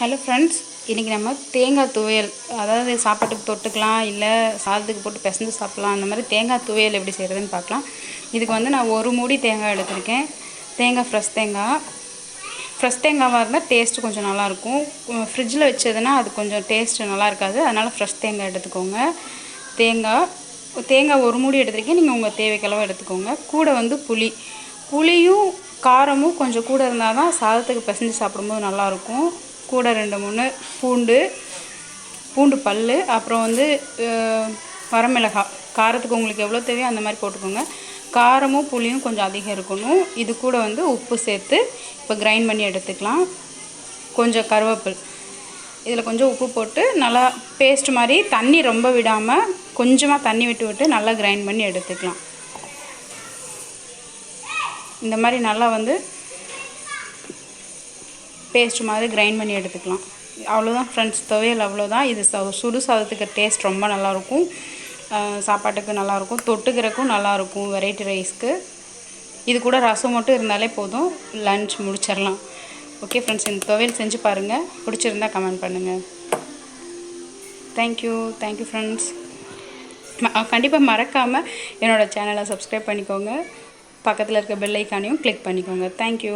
Hello friends இன்றைக்கி நம்ம தேங்காய் துவையல் அதாவது சாப்பாட்டுக்கு தொட்டுக்கலாம் இல்லை சாதத்துக்கு போட்டு பிசைஞ்சு சாப்பிட்லாம் அந்த மாதிரி தேங்காய் துவையல் எப்படி செய்கிறதுன்னு பார்க்கலாம். இதுக்கு வந்து நான் ஒரு மூடி தேங்காய் எடுத்திருக்கேன். தேங்காய் ஃப்ரெஷ் தேங்காய். ஃப்ரெஷ் தேங்காவாக இருந்தால் டேஸ்ட்டு கொஞ்சம் நல்லாயிருக்கும் ஃப்ரிட்ஜில் வச்சதுன்னா அது கொஞ்சம் டேஸ்ட்டு நல்லா இருக்காது. அதனால் ஃப்ரெஷ் தேங்காய் எடுத்துக்கோங்க. தேங்காய் தேங்காய் ஒரு மூடி எடுத்திருக்கேன். நீங்கள் உங்கள் தேவைக்களவு எடுத்துக்கோங்க. கூட வந்து புளி. புளியும் காரமும் கொஞ்சம் கூட இருந்தால் தான் சாதத்துக்கு பிசைஞ்சு சாப்பிடும்போது நல்லாயிருக்கும் கூட ரெண்டு மூணு பூண்டு பூண்டு பல் அப்புறம் வந்து வரமிளகாய் காரத்துக்கு உங்களுக்கு எவ்வளோ தேவையோ அந்த மாதிரி போட்டுக்கோங்க. காரமும் புளியும் கொஞ்சம் அதிகம் இருக்கணும். இது கூட வந்து உப்பு சேர்த்து இப்போ கிரைண்ட் பண்ணி எடுத்துக்கலாம். கொஞ்சம் கருவேப்பில். இதில் கொஞ்சம் உப்பு போட்டு நல்லா பேஸ்ட் மாதிரி தண்ணி ரொம்ப விடாமல் கொஞ்சமாக தண்ணி விட்டு விட்டு நல்லா கிரைண்ட் பண்ணி எடுத்துக்கலாம். இந்த மாதிரி நல்லா வந்து பேஸ்ட் மாதிரி கிரைண்ட் பண்ணி எடுத்துக்கலாம். அவ்வளோதான் ஃப்ரெண்ட்ஸ் துவையல் அவ்வளோதான் இது சுடு சாதத்துக்கு டேஸ்ட் ரொம்ப நல்லாயிருக்கும். சாப்பாட்டுக்கு நல்லாயிருக்கும். தொட்டுக்கிறக்கும் நல்லாயிருக்கும் வெரைட்டி ரைஸ்க்கு இது கூட ரசம் மட்டும் இருந்தாலே போதும். லன்ச் முடிச்சிடலாம். ஓகே ஃப்ரெண்ட்ஸ் இந்த துவையல் செஞ்சு பாருங்கள் பிடிச்சிருந்தா கமெண்ட் பண்ணுங்கள் தேங்க்யூ தேங்க்யூ ஃப்ரெண்ட்ஸ் கண்டிப்பாக மறக்காமல் என்னோடய சேனலை சப்ஸ்கிரைப் பண்ணிக்கோங்க. பக்கத்தில் இருக்க பெல் ஐக்கானையும் கிளிக் பண்ணிக்கோங்க. தேங்க்யூ